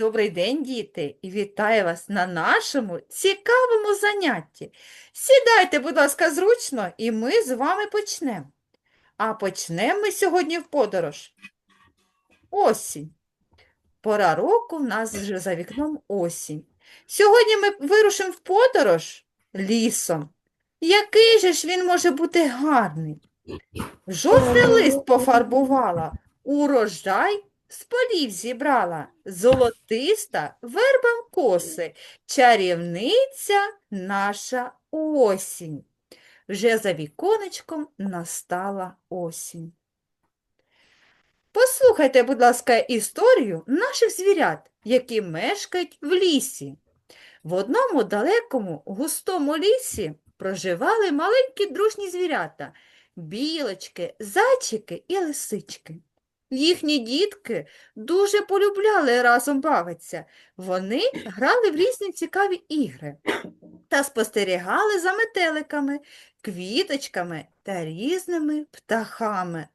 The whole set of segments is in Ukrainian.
Добрий день, діти, і вітаю вас на нашому цікавому занятті. Сідайте, будь ласка, зручно, і ми з вами почнемо. А почнемо ми сьогодні в подорож. Осінь. Пора року в нас вже за вікном осінь. Сьогодні ми вирушимо в подорож лісом. Який же ж він може бути гарний? Жовтий лист пофарбувала, урожай з полів зібрала, золотиста вербам коси, чарівниця наша осінь. Вже за віконечком настала осінь. Послухайте, будь ласка, історію наших звірят, які мешкають в лісі. В одному далекому густому лісі проживали маленькі дружні звірята білочки, зайчики і лисички. Їхні дітки дуже полюбляли разом бавитися. Вони грали в різні цікаві ігри та спостерігали за метеликами, квіточками та різними птахами.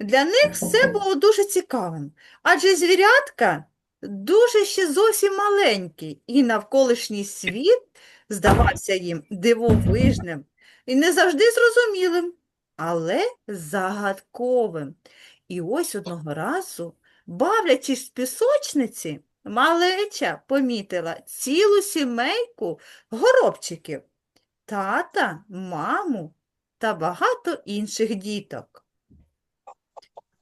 Для них все було дуже цікавим, адже звірятка дуже ще зовсім маленькі, і навколишній світ здавався їм дивовижним і не завжди зрозумілим, але загадковим. І ось одного разу, бавлячись в пісочниці, малеча помітила цілу сімейку горобчиків, тата, маму та багато інших діток.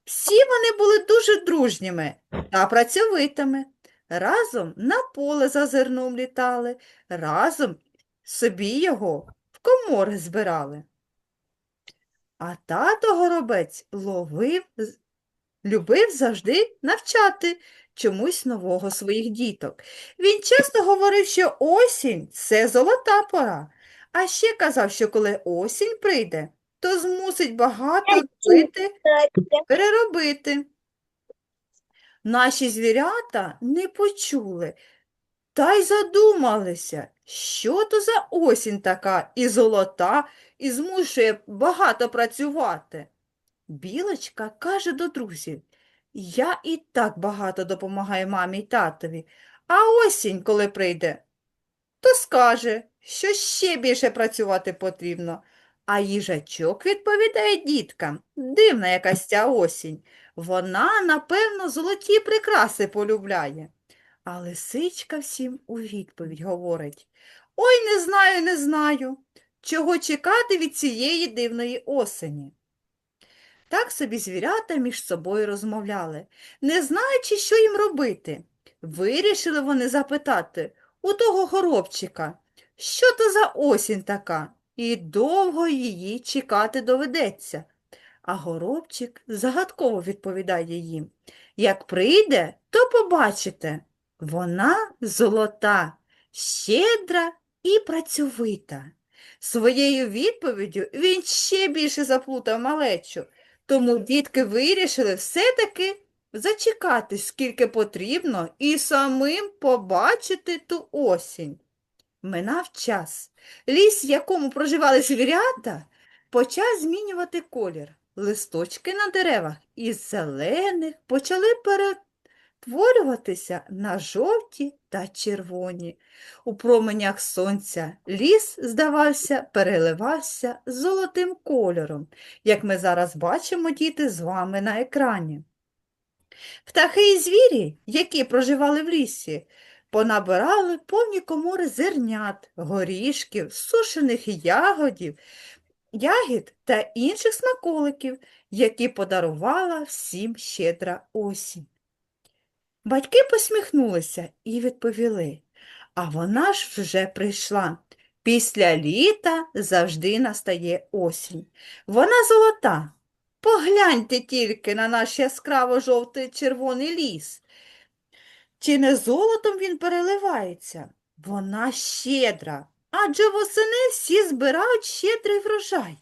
Всі вони були дуже дружніми та працьовитими. Разом на поле за зерном літали, разом собі його в комори збирали. А тато горобець ловив, любив завжди навчати чомусь нового своїх діток. Він часто говорив, що осінь це золота пора, а ще казав, що коли осінь прийде, то змусить багато робити переробити. Наші звірята не почули та й задумалися, що то за осінь така і золота, і змушує багато працювати. Білочка каже до друзів, я і так багато допомагаю мамі й татові, а осінь, коли прийде, то скаже, що ще більше працювати потрібно. А їжачок відповідає діткам, дивна якась ця осінь. Вона, напевно, золоті прикраси полюбляє. А лисичка всім у відповідь говорить, Ой, не знаю, не знаю, чого чекати від цієї дивної осені. Так собі звірята між собою розмовляли, не знаючи, що їм робити. Вирішили вони запитати у того горобчика, що то за осінь така, і довго її чекати доведеться. А горобчик загадково відповідає їм, як прийде, то побачите, вона золота, щедра і працьовита. Своєю відповіддю він ще більше заплутав малечу, тому дітки вирішили все-таки зачекати, скільки потрібно, і самим побачити ту осінь. Минав час. Ліс, в якому проживали звірята, почав змінювати колір. Листочки на деревах із зелених почали перетворюватися на жовті та червоні. У променях сонця ліс, здавався, переливався золотим кольором, як ми зараз бачимо, діти, з вами на екрані. Птахи і звірі, які проживали в лісі, понабирали повні комори зернят, горішків, сушених ягодів, ягід та інших смаколиків, які подарувала всім щедра осінь. Батьки посміхнулися і відповіли, а вона ж вже прийшла. Після літа завжди настає осінь. Вона золота. Погляньте тільки на наш яскраво жовтий червоний ліс. Чи не золотом він переливається? Вона щедра, адже восени всі збирають щедрий врожай,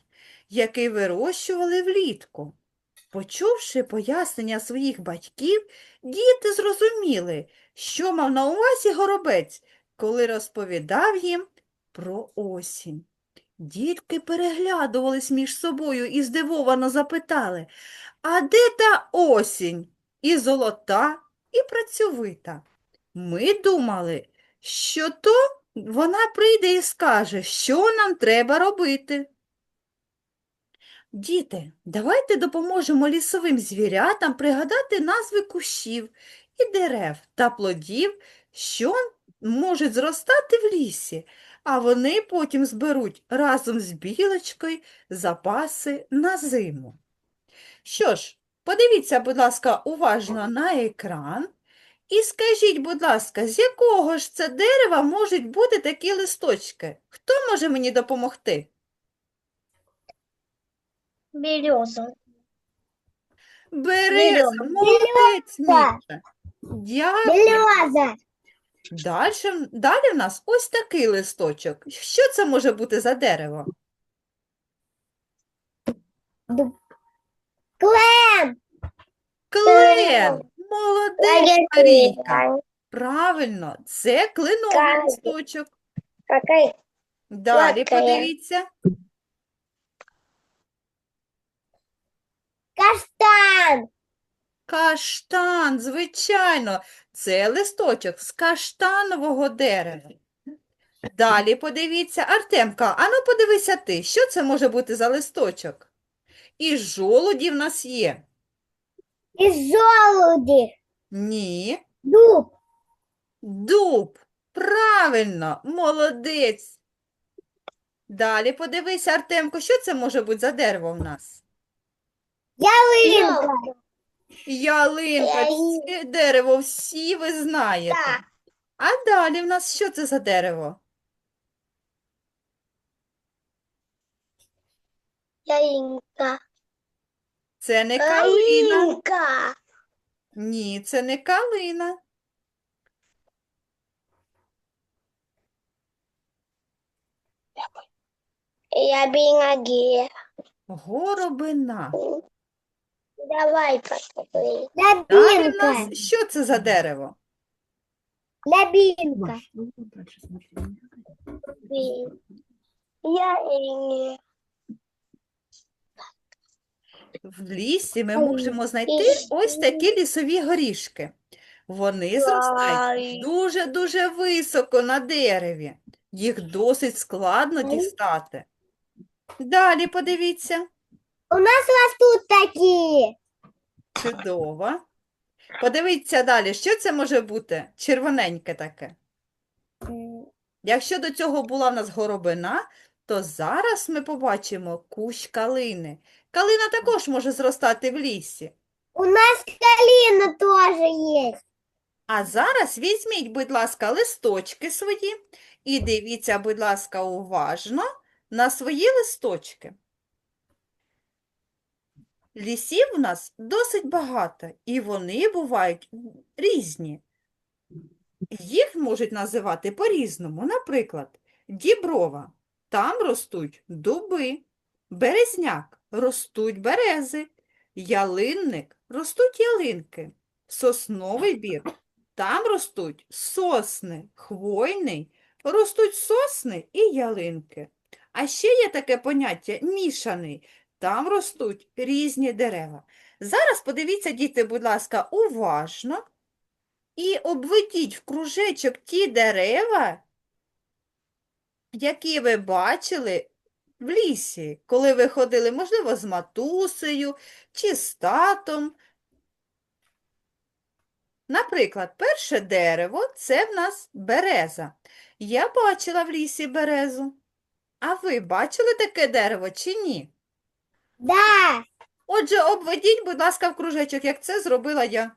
який вирощували влітку. Почувши пояснення своїх батьків, діти зрозуміли, що мав на увазі горобець, коли розповідав їм про осінь. Дітки переглядувались між собою і здивовано запитали, а де та осінь? І золота, і працьовита. Ми думали, що то вона прийде і скаже, що нам треба робити. Діти, давайте допоможемо лісовим звірятам пригадати назви кущів і дерев та плодів, що можуть зростати в лісі, а вони потім зберуть разом з білочкою запаси на зиму. Що ж, подивіться, будь ласка, уважно на екран і скажіть, будь ласка, з якого ж це дерева можуть бути такі листочки? Хто може мені допомогти? Береза. Береза, Береза. молодець, Береза. Міша. Дякую. Береза. Дальше, далі в нас ось такий листочок. Що це може бути за дерево? Клен. Клен. Молодець, Марійка. Правильно, це кленовий Кленовий. листочок. Далі подивіться. Каштан. Каштан, звичайно, це листочок з каштанового дерева. Далі подивіться, Артемка, ану подивися ти, що це може бути за листочок? І жолуді в нас є. Из желуди. Ні, Дуб. дуб. Правильно, молодець. Далі подивися, Артемко, що це може бути за дерево в нас? Ялинка. Ялинка, це дерево всі ви знаєте. Так. А далі в нас що це за дерево? Ялинка. Це не калина. Ялинка. Ні, це не калина. Ябинаги. Горобина. Давай. Далі в нас що це за дерево? Лябинка. Я не. В лісі ми Ой, можемо знайти і ось такі лісові горішки. Вони зростають дуже-дуже високо на дереві. Їх досить складно дістати. Далі подивіться. У нас растут такие. Чудово. Подивіться далі, що це може бути? Червоненьке таке. Якщо до цього була в нас горобина, то зараз ми побачимо кущ калини. Калина також може зростати в лісі. У нас калина тоже есть. А зараз візьміть, будь ласка, листочки свої і дивіться, будь ласка, уважно на свої листочки. Лісів в нас досить багато, і вони бувають різні. Їх можуть називати по-різному. Наприклад, діброва. Там ростуть дуби, березняк ростуть берези, ялинник ростуть ялинки, сосновий бір. Там ростуть сосни, хвойний, ростуть сосни і ялинки. А ще є таке поняття мішаний. Там ростуть різні дерева. Зараз подивіться, діти, будь ласка, уважно і обведіть в кружечок ті дерева, які ви бачили в лісі, коли ви ходили, можливо, з матусею чи з татом. Наприклад, перше дерево це в нас береза. Я бачила в лісі березу. А ви бачили таке дерево чи ні? Да. Отже, обведіть, будь ласка, в кружечок, як це зробила я.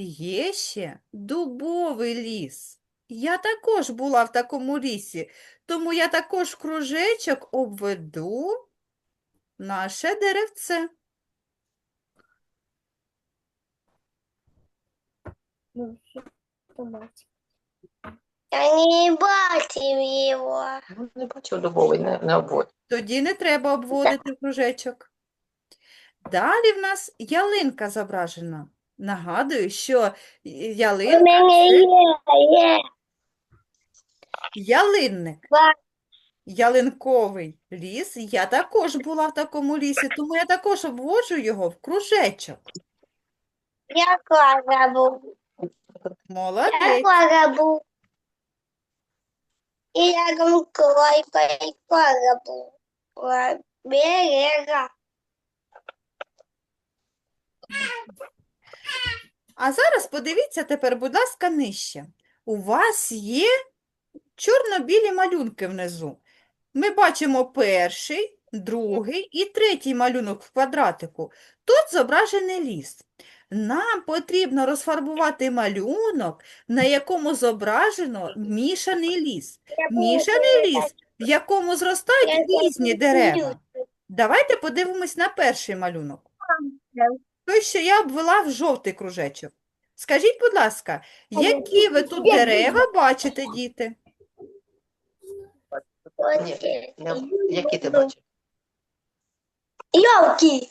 Є ще дубовий ліс. Я також була в такому лісі, тому я також кружечок обведу наше деревце. Я не бачив его. Ну, Не бачив дубовий, не, не обводь. Тоді не треба обводити в кружечок. Далі в нас ялинка зображена. Нагадую, що У ялинка мене це є, є. ялинник. Ялинковий ліс. Я також була в такому лісі, тому я також обводжу його в кружечок. Я квадрабу. Я Молодець. квадрабу. И я и квадрабу. Берега. А зараз подивіться тепер, будь ласка, нижче. У вас є чорно-білі малюнки внизу. Ми бачимо перший, другий і третій малюнок в квадратику. Тут зображений ліс. Нам потрібно розфарбувати малюнок, на якому зображено мішаний ліс. Мішаний ліс, в якому зростають різні дерева. Давайте подивимось на перший малюнок. Той, що я обвела в жовтий кружечок. Скажіть, будь ласка, які ви тут дерева бачите, діти? Ні, не які ти бачиш? Елки.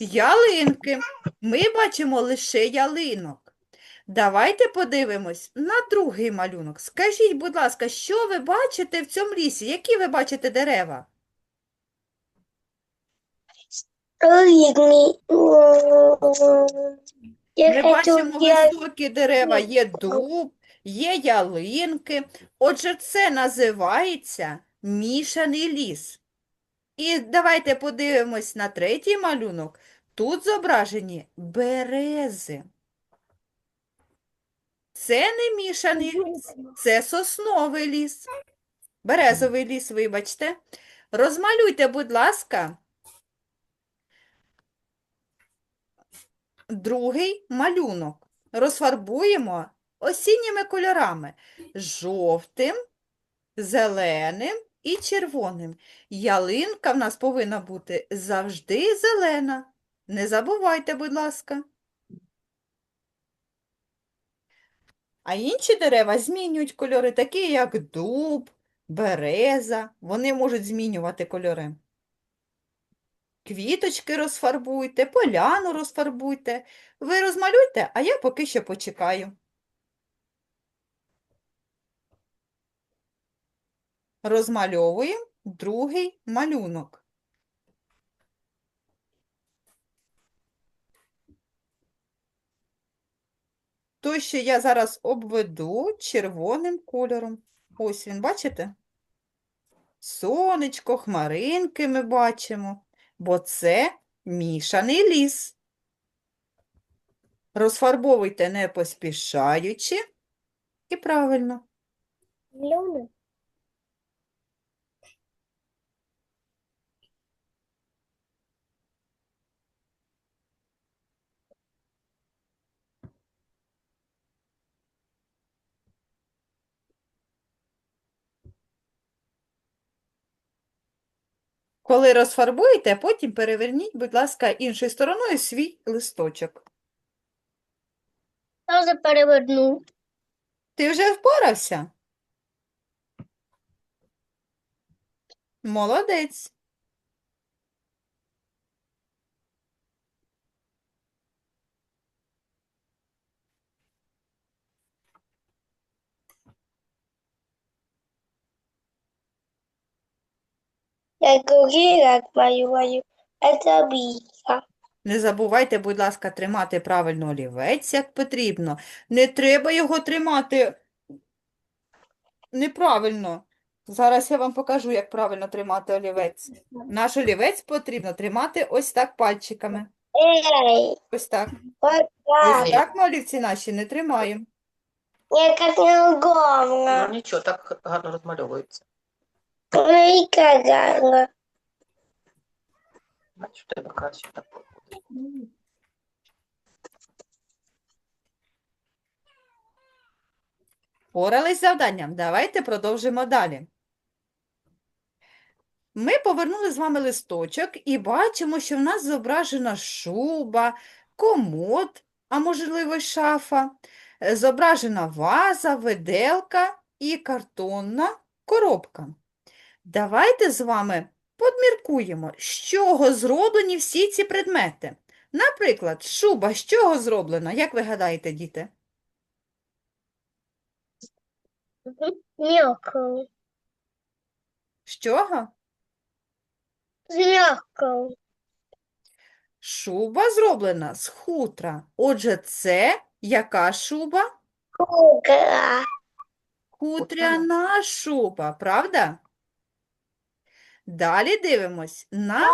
Ялинки. Ми бачимо лише ялинок. Давайте подивимось на другий малюнок. Скажіть, будь ласка, що ви бачите в цьому лісі? Які ви бачите дерева? Ми бачимо високі дерева, є дуб, є ялинки. Отже, це називається мішаний ліс. І давайте подивимось на третій малюнок. Тут зображені берези. Це не мішаний ліс, це сосновий ліс. Березовий ліс, вибачте. Розмалюйте, будь ласка, другий малюнок. Розфарбуємо осінніми кольорами жовтим, зеленим і червоним. Ялинка в нас повинна бути завжди зелена. Не забувайте, будь ласка. А інші дерева змінюють кольори, такі як дуб, береза. Вони можуть змінювати кольори. Квіточки розфарбуйте, поляну розфарбуйте. Ви розмалюйте, а я поки що почекаю. Розмальовуємо другий малюнок. Той, що я зараз обведу червоним кольором. Ось він, бачите? Сонечко, хмаринки ми бачимо, бо це мішаний ліс. Розфарбовуйте не поспішаючи і правильно. зеленый. Коли розфарбуєте, потім переверніть, будь ласка, іншою стороною свій листочок. Тоже переверну. Ти вже впорався? Молодець. Я другие раз малюю. Это бийка. Не забувайте, будь ласка, тримати правильно олівець, як потрібно. Не треба його тримати неправильно. Зараз я вам покажу, як правильно тримати олівець. Наш олівець потрібно тримати ось так пальчиками. Эй, Ось так. Ось так ми олівці наші не тримаємо. Я как Ну нічого, так гарно розмальовується. Когда. Бачиш, в тебе краще так виходить. З завданням. Давайте продовжимо далі. Ми повернули з вами листочок і бачимо, що в нас зображена шуба, комод, а можливо, шафа, зображена ваза, виделка і картонна коробка. Давайте з вами подміркуємо, з чого зроблені всі ці предмети. Наприклад, шуба з чого зроблена? Як ви гадаєте, діти? Мягкого. З чого? З мягкого. Шуба зроблена з хутра. Отже, це яка шуба? Кукла. Хутряна шуба, правда? Далі дивимось на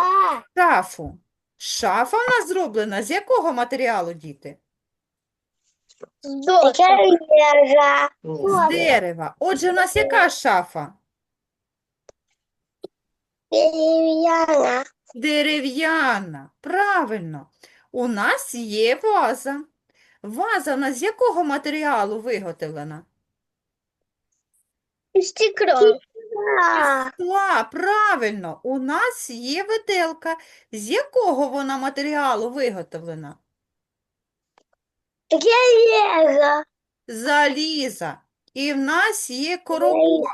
шафу. Шафа в нас зроблена з якого матеріалу, діти? З дерева. З дерева. Отже, у нас яка шафа? Дерев'яна. Дерев'яна. Правильно. У нас є ваза. Ваза в нас з якого матеріалу виготовлена? Стекло. Скла, правильно. У нас є виделка. З якого вона матеріалу виготовлена? Железо. Заліза. І в нас є коробок.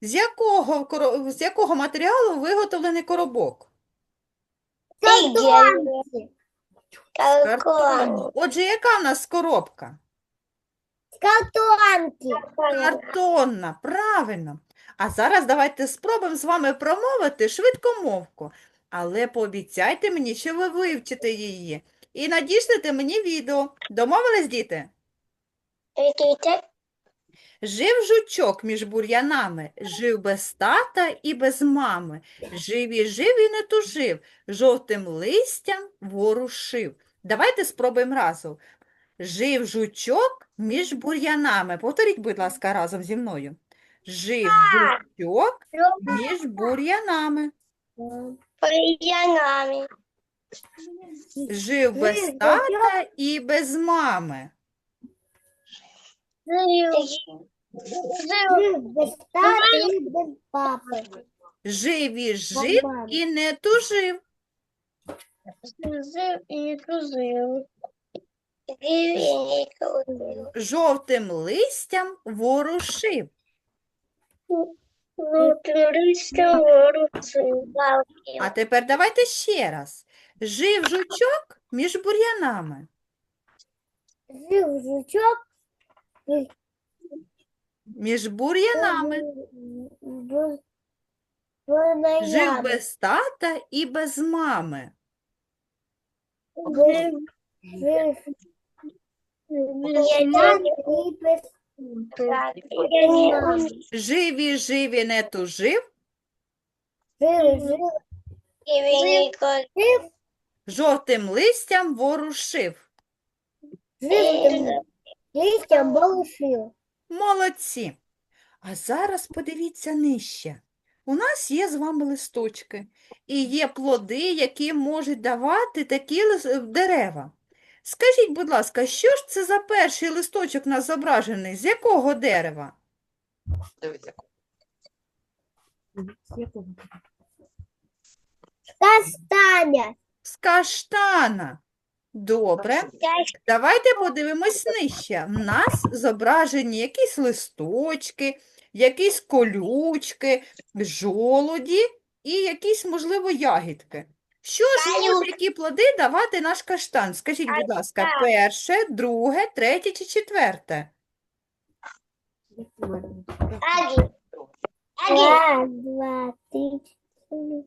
З якого, коро- з якого матеріалу виготовлений коробок? Картон. Картону. Отже, яка в нас коробка? Картонки. Картонна, правильно. А зараз давайте спробуємо з вами промовити швидкомовку. Але пообіцяйте мені, що ви вивчите її. І надішлете мені відео. Домовились, діти? Жив жучок між бур'янами, жив без тата і без мами. Жив і жив і не тужив, жовтим листям ворушив. Давайте спробуємо разом. Жив жучок між бур'янами. Повторіть, будь ласка, разом зі мною. Жив жучок між бур'янами. Бур'янами. Жив без тата і без мами. Жив без тата і без папи. Жив і жив і не тужив. Жив і. Жив і не тужив. Жовтим листям ворушив. А тепер давайте ще раз. Жив жучок між бур'янами. Жив жучок Між бур'янами. Бу- Жив без тата і без мами. Жив жив бур'янами і без бур'янами. Жив і жив і не тужив. Жив жив жив Жовтим листям ворушив. листям балушив. Молодці. А зараз подивіться нижче. У нас є з вами листочки. І є плоди, які можуть давати такі дерева. Скажіть, будь ласка, що ж це за перший листочок у нас зображений? З якого дерева? дивись, як. З каштана. Добре. Давайте подивимось нижче. В нас зображені якісь листочки, якісь колючки, жолуді і якісь, можливо, ягідки. Що ж може які плоди давати наш каштан? Скажіть, будь ласка, перше, друге, третє чи четверте? Один. Раз, два, три, четыре.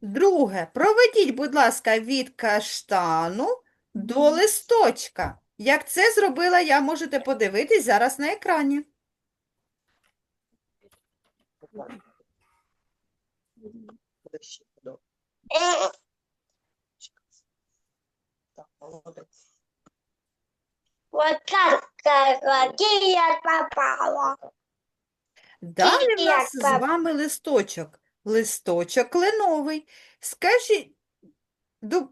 Друге. Проведіть, будь ласка, від каштану до листочка. Як це зробила я, можете подивитись зараз на екрані. Ще добре. Так, молодець. Вот так, я попала. Далі в нас з вами листочок. Листочок кленовий. Скажіть, ду-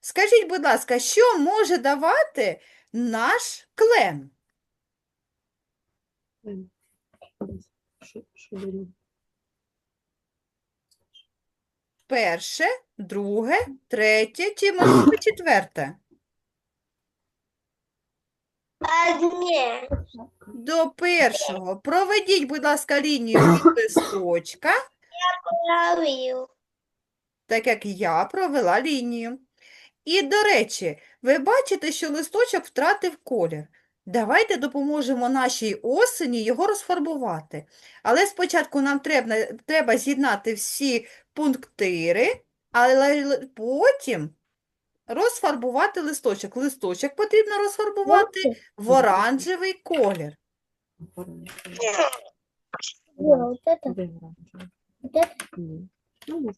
скажіть, будь ласка, що може давати наш клен? Перше, друге, третє чи, можливо, четверте? Одне. До першого. Проведіть, будь ласка, лінію від листочка, Ловил. так як я провела лінію. І, до речі, ви бачите, що листочок втратив колір. Давайте допоможемо нашій осені його розфарбувати. Але спочатку нам треба, треба з'єднати всі пунктири, але потім розфарбувати листочок. Листочок потрібно розфарбувати в оранжевий колір. Ну.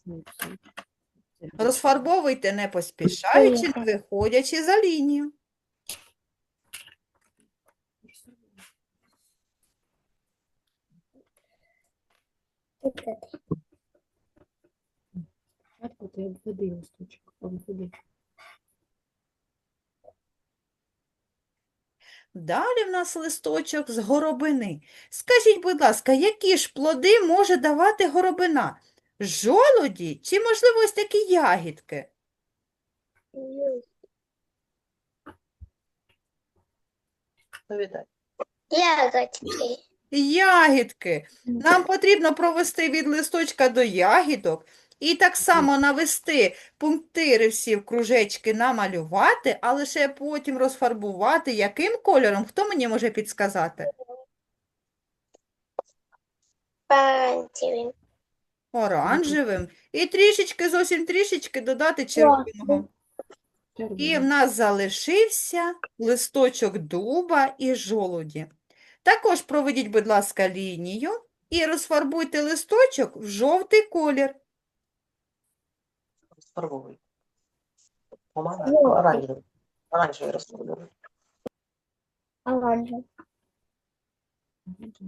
Розфарбовуйте не поспішаючи, не виходячи за лінію. Спочатку ти обведи листочок, обведи. Далі в нас листочок з горобини. Скажіть, будь ласка, які ж плоди може давати горобина? Жолуді чи, можливо, ось такі ягідки? Ягодки. Ягідки. Нам потрібно провести від листочка до ягідок і так само навести пунктири всі в кружечки намалювати, а лише потім розфарбувати. Яким кольором? Хто мені може підсказати? Пантелин. Оранжевим. І трішечки, зовсім трішечки додати червоного. І в нас залишився листочок дуба і жолуді. Також проведіть, будь ласка, лінію і розфарбуйте листочок в жовтий колір. Розфарбовую. Ну, Оранжевий. Оранжевий розфарбовую. Оранжевий.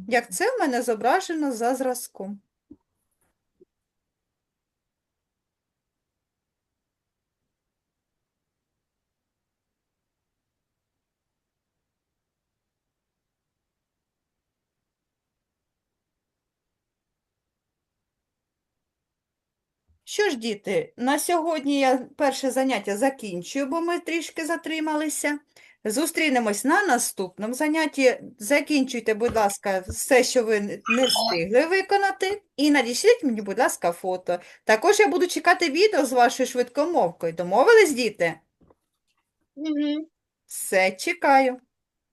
Як це в мене зображено за зразком. Що ж, діти, на сьогодні я перше заняття закінчую, бо ми трішки затрималися. Зустрінемось на наступному занятті. Закінчуйте, будь ласка, все, що ви не встигли виконати, і надішліть мені, будь ласка, фото. Також я буду чекати відео з вашою швидкомовкою. Домовились, діти? Все, чекаю.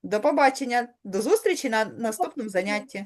До побачення. До зустрічі на наступному занятті.